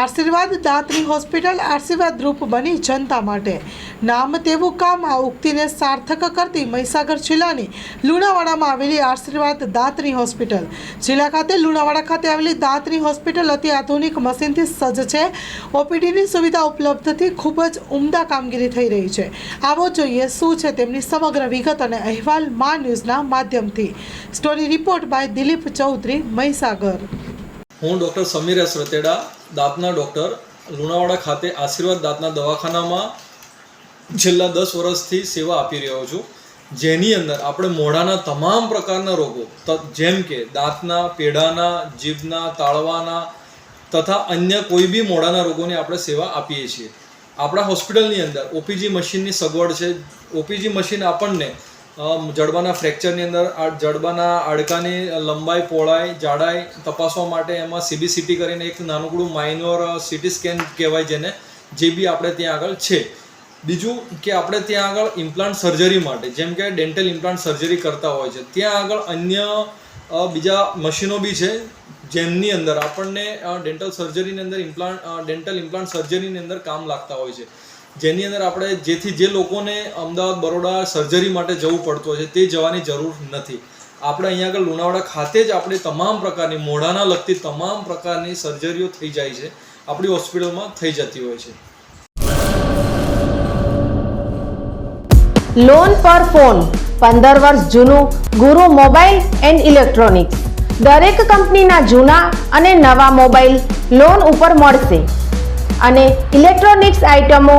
આશીર્વાદ દાંતની હોસ્પિટલ આશીર્વાદ રૂપ બની જનતા માટે. નામ તેવું કામ આ ઉક્તિને સાર્થક કરતી મહીસાગર જિલ્લાની લુણાવાડામાં આવેલી આશીર્વાદ દાંતની હોસ્પિટલ. જિલ્લા ખાતે લુણાવાડા ખાતે આવેલી દાંતની હોસ્પિટલ અતિ આધુનિક મશીનથી સજ્જ છે. ઓપીડીની સુવિધા ઉપલબ્ધથી ખૂબ જ ઉમદા કામગીરી થઈ રહી છે. આવો જોઈએ શું છે તેમની સમગ્ર વિગત અને અહેવાલ મા ન્યૂઝના માધ્યમથી. Story report by Dilip Chaudhary, Mahisagar. હું ડૉક્ટર સમીર એસ રતેડા, દાંતના ડૉક્ટર, લુણાવાડા ખાતે આશીર્વાદ દાંતના દવાખાનામાં છેલ્લા દસ વર્ષથી સેવા આપી રહ્યો છું. જેની અંદર આપણે મોઢાના તમામ પ્રકારના રોગો જેમ કે દાંતના, પેઢાના, જીભના, તાળવાના તથા અન્ય કોઈ બી મોઢાના રોગોની આપણે સેવા આપીએ છીએ. આપણા હોસ્પિટલની અંદર ઓપીજી મશીનની સગવડ છે. ઓપીજી મશીન આપણને જડબાના ફ્રેક્ચરની અંદર આ જડબાના હાડકાની લંબાઈ, પહોળાઈ, જાડાઈ તપાસવા માટે એમાં સીબીસીટી કરીને એક નાનકડું માઇનોર સીટી સ્કેન કહેવાય જેને, જે બી આપણે ત્યાં આગળ છે. બીજું કે આપણે ત્યાં આગળ ઇમ્પ્લાન્ટ સર્જરી માટે, જેમ કે ડેન્ટલ ઇમ્પ્લાન્ટ સર્જરી કરતા હોય છે, ત્યાં આગળ અન્ય બીજા મશીનો બી છે, જેમની અંદર આપણને ડેન્ટલ સર્જરીની અંદર ઇમ્પ્લાન્ટ ડેન્ટલ ઇમ્પ્લાન્ટ સર્જરીની અંદર કામ લાગતા હોય છે. જેની અંદર આપણે જેથી જે લોકોને અમદાવાદ બરોડા સર્જરી માટે જવું પડતું હોય છે, તે જવાની જરૂર નથી. આપણે અહીંયા આગળ લુણાવાડા ખાતે જ આપણે તમામ પ્રકારની, મોઢાના લગતી તમામ પ્રકારની સર્જરીઓ થઈ જાય છે. આપણી હોસ્પિટલમાં થઈ જતી હોય છે. લોન પર ફોન પંદર વર્ષ જૂનું, ગુરુ મોબાઈલ એન્ડ ઇલેક્ટ્રોનિક્સ. દરેક કંપનીના જૂના અને નવા મોબાઈલ લોન ઉપર મળશે. અને ઇલેક્ટ્રોનિક્સ આઇટમો